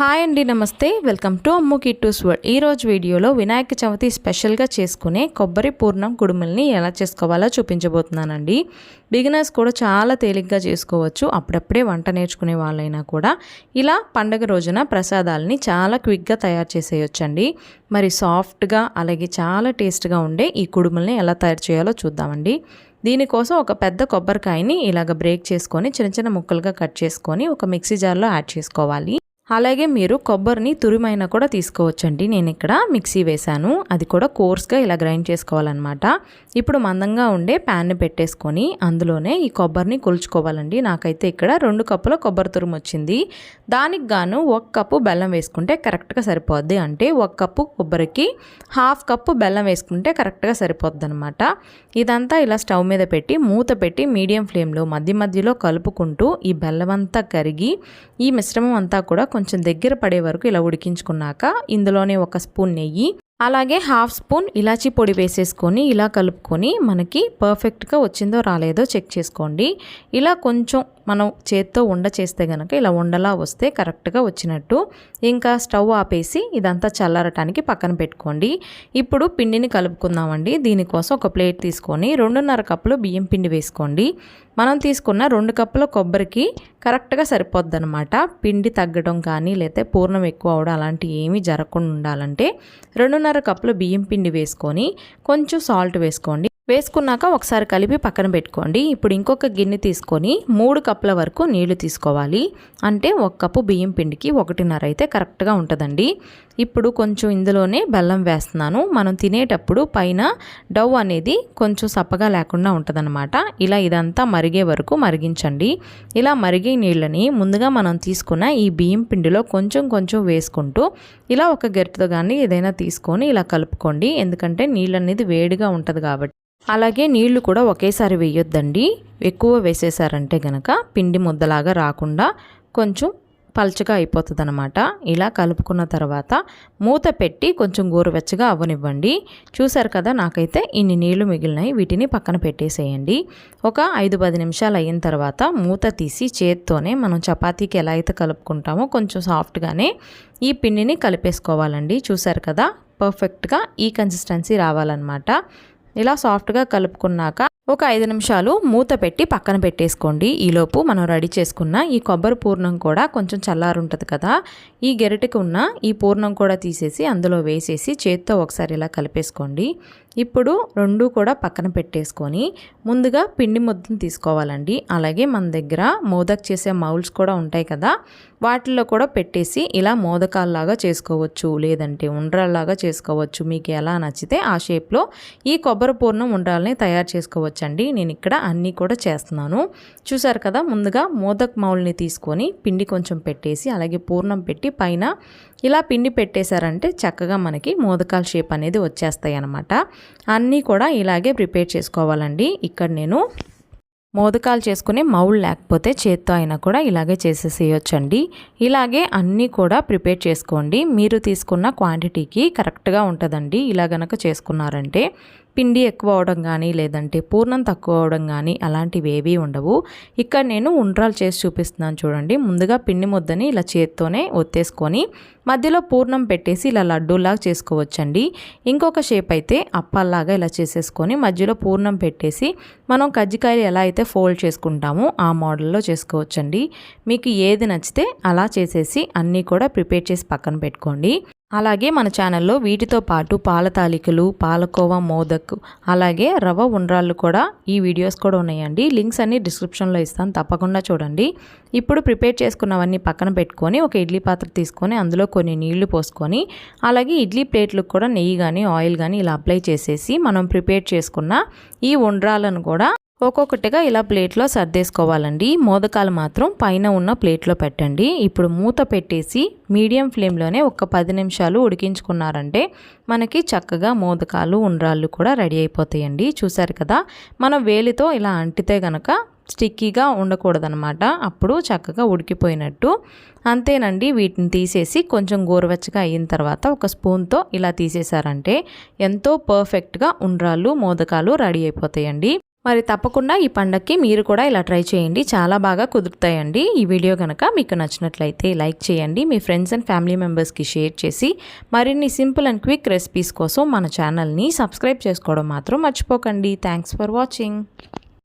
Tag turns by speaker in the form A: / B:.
A: Hi అండి నమస్తే. Welcome to Ammu Kittu's world ఈ రోజు వీడియోలో వినాయక చవితి స్పెషల్గా చేసుకునే కొబ్బరి పూర్ణం కుడుముల్ని ఎలా చేసుకోవాలో చూపించబోతున్నానండి. బిగినర్స్ కూడా చాలా తేలిగ్గా చేసుకోవచ్చు. అప్పుడప్పుడే వంట నేర్చుకునే వాళ్ళైనా కూడా ఇలా పండగ రోజున ప్రసాదాలని చాలా క్విక్గా తయారు చేసేయొచ్చండి. మరి సాఫ్ట్గా అలాగే చాలా టేస్ట్గా ఉండే ఈ కుడుముల్ని ఎలా తయారు చేయాలో చూద్దామండి. దీనికోసం ఒక పెద్ద కొబ్బరికాయని ఇలాగ బ్రేక్ చేసుకొని చిన్న చిన్న ముక్కలుగా కట్ చేసుకొని ఒక మిక్సీ జార్లో యాడ్ చేసుకోవాలి. అలాగే మీరు కొబ్బరిని తురిమైన కూడా తీసుకోవచ్చండి. నేను ఇక్కడ మిక్సీ వేశాను. అది కూడా కోర్స్గా ఇలా గ్రైండ్ చేసుకోవాలన్నమాట. ఇప్పుడు మందంగా ఉండే ప్యాన్ని పెట్టేసుకొని అందులోనే ఈ కొబ్బరిని కొలుచుకోవాలండి. నాకైతే ఇక్కడ రెండు కప్పుల కొబ్బరి తురుము వచ్చింది. దానికి గాను ఒక కప్పు బెల్లం వేసుకుంటే కరెక్ట్గా సరిపోద్ది. అంటే ఒక కప్పు కొబ్బరికి హాఫ్ కప్పు బెల్లం వేసుకుంటే కరెక్ట్గా సరిపోద్ది అనమాట ఇదంతా ఇలా స్టవ్ మీద పెట్టి మూత పెట్టి మీడియం ఫ్లేమ్లో మధ్య మధ్యలో కలుపుకుంటూ ఈ బెల్లం అంతా కరిగి ఈ మిశ్రమం అంతా కూడా కొంచెం దగ్గర పడే వరకు ఇలా ఉడికించుకున్నాక ఇందులోనే ఒక స్పూన్ నెయ్యి అలాగే హాఫ్ స్పూన్ ఇలాచీ పొడి వేసేసుకొని ఇలా కలుపుకొని మనకి పర్ఫెక్ట్గా వచ్చిందో రాలేదో చెక్ చేసుకోండి. ఇలా కొంచెం మనం చేత్తో ఉండ చేస్తే కనుక ఇలా ఉండలా వస్తే కరెక్ట్గా వచ్చినట్టు. ఇంకా స్టవ్ ఆపేసి ఇదంతా చల్లారటానికి పక్కన పెట్టుకోండి. ఇప్పుడు పిండిని కలుపుకుందామండి. దీనికోసం ఒక ప్లేట్ తీసుకొని రెండున్నర కప్పులు బియ్యం పిండి వేసుకోండి. మనం తీసుకున్న రెండు కప్పుల కొబ్బరికి కరెక్ట్గా సరిపోద్దనమాట పిండి తగ్గడం కానీ లేకపోతే పూర్ణం ఎక్కువ అవడం అలాంటివి ఏమీ జరగకుండా ఉండాలంటే రెండున్నర కప్పులు బియ్యం పిండి వేసుకొని కొంచెం సాల్ట్ వేసుకోండి. వేసుకున్నాక ఒకసారి కలిపి పక్కన పెట్టుకోండి. ఇప్పుడు ఇంకొక గిన్నె తీసుకొని మూడు కప్పుల వరకు నీళ్ళు తీసుకోవాలి. అంటే ఒక కప్పు బియ్యం పిండికి ఒకటిన్నర అయితే కరెక్ట్గా ఉంటుందండి. ఇప్పుడు కొంచెం ఇందులోనే బెల్లం వేస్తున్నాను. మనం తినేటప్పుడు పైన డవ్ అనేది కొంచెం సప్పగా లేకుండా ఉంటుందన్నమాట. ఇలా ఇదంతా మరిగే వరకు మరిగించండి. ఇలా మరిగే నీళ్ళని ముందుగా మనం తీసుకున్న ఈ బియ్యం పిండిలో కొంచెం కొంచెం వేసుకుంటూ ఇలా ఒక గరిటతో కానీ ఏదైనా తీసుకొని ఇలా కలుపుకోండి. ఎందుకంటే నీళ్ళు అనేది వేడిగా ఉంటుంది కాబట్టి. అలాగే నీళ్ళు కూడా ఒకేసారి వేయొద్దండి. ఎక్కువ వేసేసారంటే గనక పిండి ముద్దలాగా రాకుండా కొంచెం పల్చగా అయిపోతుంది అనమాట ఇలా కలుపుకున్న తర్వాత మూత పెట్టి కొంచెం గోరువెచ్చగా అవ్వనివ్వండి చూసారు కదా నాకైతే ఇన్ని నీళ్ళు మిగిలినాయి వీటిని పక్కన పెట్టేసేయండి. ఒక ఐదు పది నిమిషాలు అయిన తర్వాత మూత తీసి చేత్తోనే మనం చపాతీకి ఎలా అయితే కలుపుకుంటామో కొంచెం సాఫ్ట్గానే ఈ పిండిని కలిపేసుకోవాలండి. చూసారు కదా పర్ఫెక్ట్గా ఈ కన్సిస్టెన్సీ రావాలన్నమాట. ఇలా సాఫ్ట్గా కలుపుకున్నాక ఒక ఐదు నిమిషాలు మూత పెట్టి పక్కన పెట్టేసుకోండి. ఈలోపు మనం రెడీ చేసుకున్న ఈ కొబ్బరి పూర్ణం కూడా కొంచెం చల్లారుంటుంది కదా. ఈ గెరటికి ఉన్న ఈ పూర్ణం కూడా తీసేసి అందులో వేసేసి చేత్తో ఒకసారి ఇలా కలిపేసుకోండి. ఇప్పుడు రెండు కూడా పక్కన పెట్టేసుకొని ముందుగా పిండి ముద్దను తీసుకోవాలండి. అలాగే మన దగ్గర మోదక్ చేసే మౌల్స్ కూడా ఉంటాయి కదా వాటిల్లో కూడా పెట్టేసి ఇలా మోదకాల్లాగా చేసుకోవచ్చు. లేదంటే ఉండ్రాల్లాగా చేసుకోవచ్చు. మీకు ఎలా నచ్చితే ఆ షేప్లో ఈ కొబ్బరి పూర్ణం ఉండ్రాలని తయారు చేసుకోవచ్చండి. నేను ఇక్కడ అన్నీ కూడా చేస్తున్నాను. చూసారు కదా ముందుగా మోదక్ మౌల్ని తీసుకొని పిండి కొంచెం పెట్టేసి అలాగే పూర్ణం పెట్టి పైన ఇలా పిండి పెట్టేశారంటే చక్కగా మనకి మోదకాల షేప్ అనేది వచ్చేస్తాయి అన్నమాట అన్నీ కూడా ఇలాగే ప్రిపేర్ చేసుకోవాలండి. ఇక్కడ నేను మోదకాలు చేసుకునే మౌల్ లేకపోతే చేత్తో అయినా కూడా ఇలాగే చేసేసేయొచ్చండి. ఇలాగే అన్నీ కూడా ప్రిపేర్ చేసుకోండి. మీరు తీసుకున్న క్వాంటిటీకి కరెక్ట్గా ఉంటుందండి. ఇలా గనక చేసుకున్నారంటే పిండి ఎక్కువ అవడం కానీ లేదంటే పూర్ణం తక్కువ అవడం కానీ అలాంటివి ఏవీ ఉండవు. ఇక్కడ నేను ఉండ్రాలు చేసి చూపిస్తున్నాను చూడండి. ముందుగా పిండి ముద్దని ఇలా చేత్తోనే ఒత్తేసుకొని మధ్యలో పూర్ణం పెట్టేసి ఇలా లడ్డూలాగా చేసుకోవచ్చండి. ఇంకొక షేప్ అయితే అప్పాల్లాగా ఇలా చేసేసుకొని మధ్యలో పూర్ణం పెట్టేసి మనం కజ్జికాయలు ఎలా అయితే ఫోల్డ్ చేసుకుంటామో ఆ మోడల్లో చేసుకోవచ్చండి. మీకు ఏది నచ్చితే అలా చేసేసి అన్నీ కూడా ప్రిపేర్ చేసి పక్కన పెట్టుకోండి. అలాగే మన ఛానల్లో వీటితో పాటు పాల తాలికలు పాలకోవా మోదక్ అలాగే రవ ఉండ్రాళ్ళు కూడా ఈ వీడియోస్ కూడా ఉన్నాయండి. లింక్స్ అన్ని డిస్క్రిప్షన్లో ఇస్తాను. తప్పకుండా చూడండి. ఇప్పుడు ప్రిపేర్ చేసుకున్నవన్నీ పక్కన పెట్టుకొని ఒక ఇడ్లీ పాత్ర తీసుకొని అందులో కొన్ని నీళ్ళు పోసుకొని అలాగే ఇడ్లీ ప్లేట్లకు కూడా నెయ్యి కానీ ఆయిల్ కానీ ఇలా అప్లై చేసేసి మనం ప్రిపేర్ చేసుకున్న ఈ ఉండ్రాలను కూడా ఒక్కొక్కటిగా ఇలా ప్లేట్లో సర్దేసుకోవాలండి. మోదకాలు మాత్రం పైన ఉన్న ప్లేట్లో పెట్టండి. ఇప్పుడు మూత పెట్టేసి మీడియం ఫ్లేమ్లోనే ఒక పది నిమిషాలు ఉడికించుకున్నారంటే మనకి చక్కగా మోదకాలు ఉండ్రాళ్ళు కూడా రెడీ అయిపోతాయండి. చూసారు కదా? మనం వేలితో ఇలా అంటితే గనక స్టిక్కీగా ఉండకూడదనమాట అప్పుడు చక్కగా ఉడికిపోయినట్టు. అంతేనండి వీటిని తీసేసి కొంచెం గోరువెచ్చగా అయిన తర్వాత ఒక స్పూన్తో ఇలా తీసేశారంటే ఎంతో పర్ఫెక్ట్గా ఉండ్రాళ్ళు మోదకాలు రెడీ అయిపోతాయండి. మరి తప్పకుండా ఈ పండక్కి మీరు కూడా ఇలా ట్రై చేయండి. చాలా బాగా కుదురుతాయండి. ఈ వీడియో కనుక మీకు నచ్చినట్లయితే లైక్ చేయండి. మీ ఫ్రెండ్స్ అండ్ ఫ్యామిలీ మెంబర్స్కి షేర్ చేసి మరిన్ని సింపుల్ అండ్ క్విక్ రెసిపీస్ కోసం మన ఛానల్ని సబ్స్క్రైబ్ చేసుకోవడం మాత్రం మర్చిపోకండి. Thanks for watching.